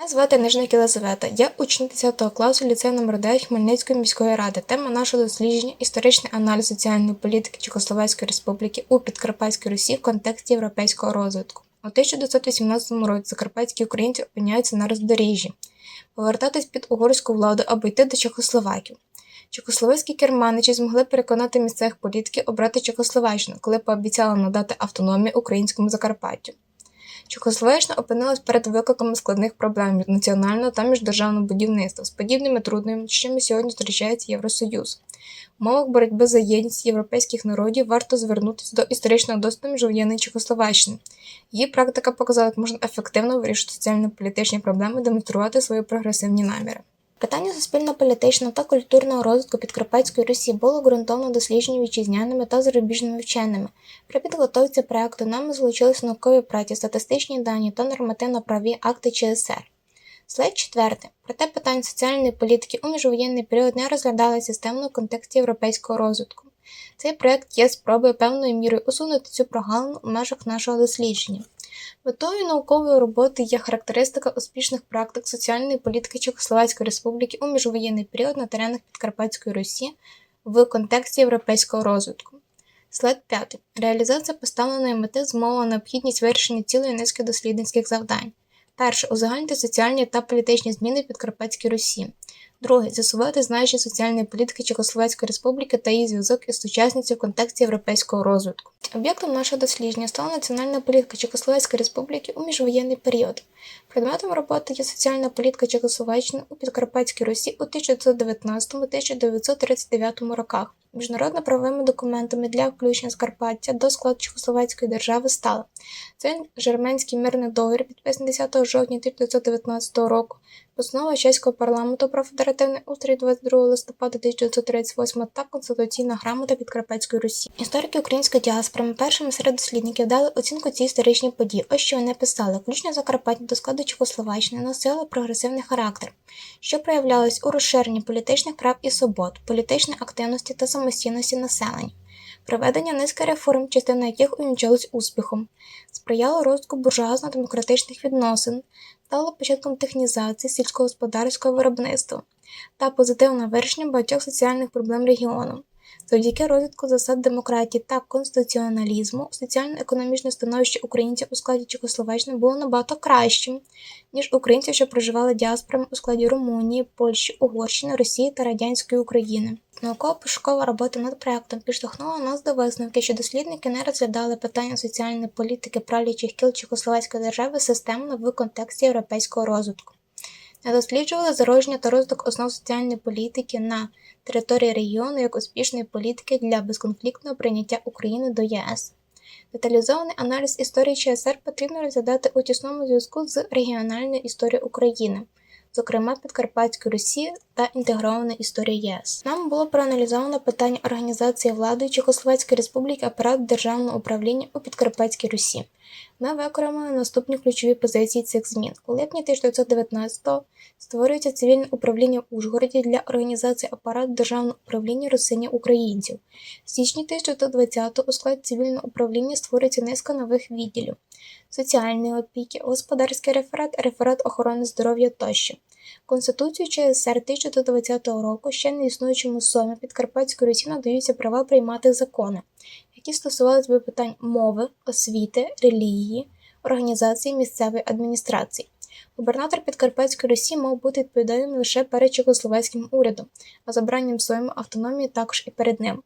Мене звати Нижник Єлизавета. Я учень 10 класу ліцею номер 9 Хмельницької міської ради. Тема нашого дослідження історичний аналіз соціальної політики Чехословацької республіки у Підкарпатській Русі в контексті європейського розвитку. У 1918 році закарпатські українці опиняються на роздоріжжі, повертатись під угорську владу або йти до Чехословаків. Чехословацькі керманичі змогли переконати місцевих політиків обрати Чехословаччину, коли пообіцяли надати автономію українському Закарпаттю. Чехословаччина опинилась перед викликами складних проблем національного та міждержавного будівництва з подібними труднощами сьогодні зустрічається Євросоюз. В умовах боротьби за єдність європейських народів варто звернутися до історичного досвіду міжвоєнної Чехословаччини. Її практика показала, як можна ефективно вирішити соціально-політичні проблеми, демонструвати свої прогресивні наміри. Питання суспільно-політичного та культурного розвитку Підкарпатської Русі було ґрунтовно досліджені вітчизняними та зарубіжними вченими. При підготовці проекту нами залучилися наукові праці, статистичні дані та нормативно-праві акти ЧСР. Слайд 4. Проте питання соціальної політики у міжвоєнний період не розглядали системно в контексті європейського розвитку. Цей проект є спробою певною мірою усунути цю прогалину у межах нашого дослідження. Метою наукової роботи є характеристика успішних практик соціальної політики Чехословацької Республіки у міжвоєнний період на теренах Підкарпатської Русі в контексті європейського розвитку. Слайд 5. Реалізація поставленої мети змовила необхідність вирішення цілої низки дослідницьких завдань. Перше. Узагальнити соціальні та політичні зміни в Підкарпатській Русі. Друге. З'ясувати значення соціальної політики Чехословацької Республіки та її зв'язок із сучасницю в контексті європейського розвитку. Об'єктом нашого дослідження стала національна політика Чехословацької Республіки у міжвоєнний період. Предметом роботи є соціальна політика Чехословаччини у Підкарпатській Русі у 1919-1939 роках. Міжнародно-правовими документами для включення Скарпаття до складу Чехословацької держави стали це Жерменський мирний договір, підписаний 10 жовтня 1919 року, постанова чеського парламенту про федеративний устрій 22 листопада 1938 та Конституційна грамота Підкарпатської Русі. Історики української діаспори першими серед дослідників дали оцінку цій історичній події. Ось що вони писали: включення Закарпаття до складу Чехословаччини носило прогресивний характер, що проявлялось у розширенні політичних прав і свобод, політичної активності та самостійності населення. Проведення низки реформ, частина яких увінчалась успіхом, сприяло розвитку буржуазно-демократичних відносин, стало початком технізації сільськогосподарського виробництва та позитивне вирішення багатьох соціальних проблем регіону. Завдяки розвитку засад демократії та конституціоналізму, соціально-економічне становище українців у складі Чехословаччини було набагато кращим, ніж українців, що проживали діаспорами у складі Румунії, Польщі, Угорщини, Росії та Радянської України. Науково-пошукова робота над проектом підштовхнула нас до висновки, що дослідники не розглядали питання соціальної політики правлячих кіл Чехословацької держави системно в контексті європейського розвитку. Досліджували зародження та розвиток основ соціальної політики на території регіону як успішної політики для безконфліктного прийняття України до ЄС. Деталізований аналіз історії ЧСР потрібно розглядати у тісному зв'язку з регіональною історією України, зокрема Підкарпатської Русі та інтегрованої історії ЄС. Нам було проаналізовано питання організації влади Чехословацької Республіки апарат державного управління у Підкарпатській Русі. Ми використали наступні ключові позиції цих змін. У липні 1919-го створюється цивільне управління в Ужгороді для організації апарату державного управління розсиння українців. В січні 1920-го у складі цивільного управління створюється низка нових відділів соціальної опіки, господарський реферат, реферат охорони здоров'я тощо. Конституцію ЧСР 1920 року ще не існуючому сомі Підкарпатської Русі надаються права приймати закони, які стосувалися би питань мови, освіти, релігії, організації місцевої адміністрації. Губернатор Підкарпатської Русі мав бути відповідальним лише перед чехословацьким урядом, а забранням своєї автономії також і перед ним.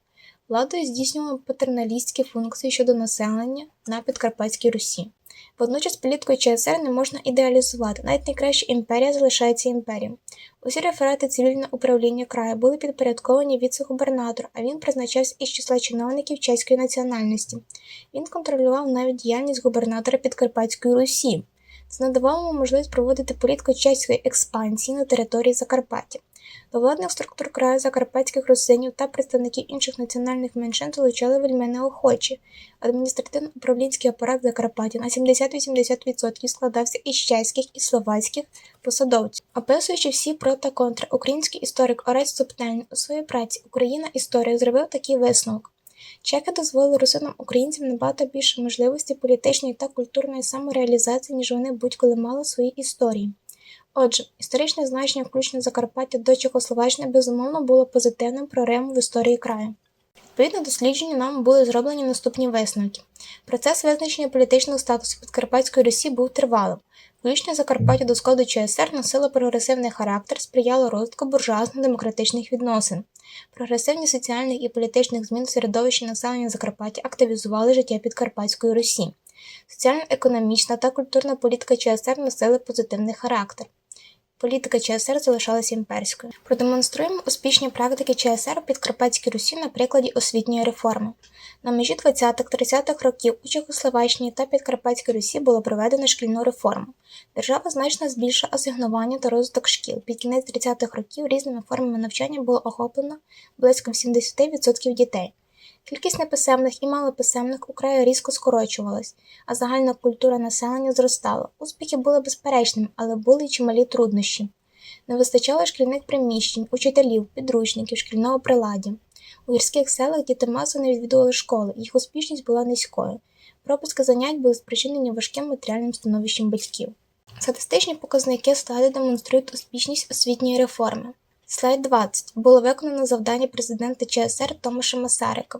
Владою здійснювала патерналістські функції щодо населення на Підкарпатській Русі. Водночас політикою ЧСР не можна ідеалізувати, навіть найкраща імперія залишається імперією. Усі реферати цивільного управління краю були підпорядковані віце-губернатора, а він призначався із числа чиновників чеської національності. Він контролював навіть діяльність губернатора Підкарпатської Русі. Це надавало йому можливість проводити політику чеської експансії на території Закарпаття. До владних структур краю закарпатських русинів та представників інших національних меншин залучали вельми неохочі. Адміністративно-управлінський апарат Закарпаття на 70-80% складався із чеських і словацьких посадовців. Описуючи всі про та контра, український історик Орець Субтельний у своїй праці Україна історія зробив такий висновок. Чеки дозволили русинам українцям набагато більше можливості політичної та культурної самореалізації, ніж вони будь-коли мали в своїй історії. Отже, історичне значення включення Закарпаття до Чехословаччини безумовно було позитивним проривом в історії краю. Відповідно дослідженню нам були зроблені наступні висновки. Процес визначення політичного статусу Підкарпатської Русі був тривалим. Включення Закарпаття до складу ЧСР носило прогресивний характер, сприяло розвитку буржуазно-демократичних відносин. Прогресивні соціальних і політичних змін в середовищі населення Закарпаття активізували життя Підкарпатської Русі. Соціально-економічна та культурна політика ЧСР носили позитивний характер. Політика ЧСР залишалася імперською. Продемонструємо успішні практики ЧСР у Підкарпатській Русі на прикладі освітньої реформи. На межі 20-30-х років у Чехословаччині та Підкарпатській Русі було проведено шкільну реформу. Держава значно збільшила асигнування та розвиток шкіл. Під кінець 30-х років різними формами навчання було охоплено близько 70% дітей. Кількість неписемних і малописемних у краю різко скорочувалась, а загальна культура населення зростала. Успіхи були безперечними, але були й чималі труднощі. Не вистачало шкільних приміщень, учителів, підручників, шкільного приладдя. У гірських селах діти масово не відвідували школи, їх успішність була низькою. Пропуски занять були спричинені важким матеріальним становищем батьків. Статистичні показники слайду демонструють успішність освітньої реформи. Слайд 20. Було виконано завдання президента ЧСР Томаша Масарика.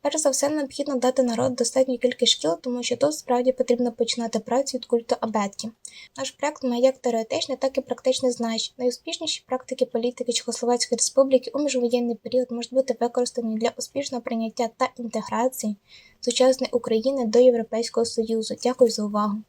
Перш за все, необхідно дати народ достатню кількість шкіл, тому що тут справді потрібно починати працю від культу абетки. Наш проект має як теоретичне, так і практичне значення. Найуспішніші практики політики Чехословацької республіки у міжвоєнний період можуть бути використані для успішного прийняття та інтеграції сучасної України до Європейського Союзу. Дякую за увагу!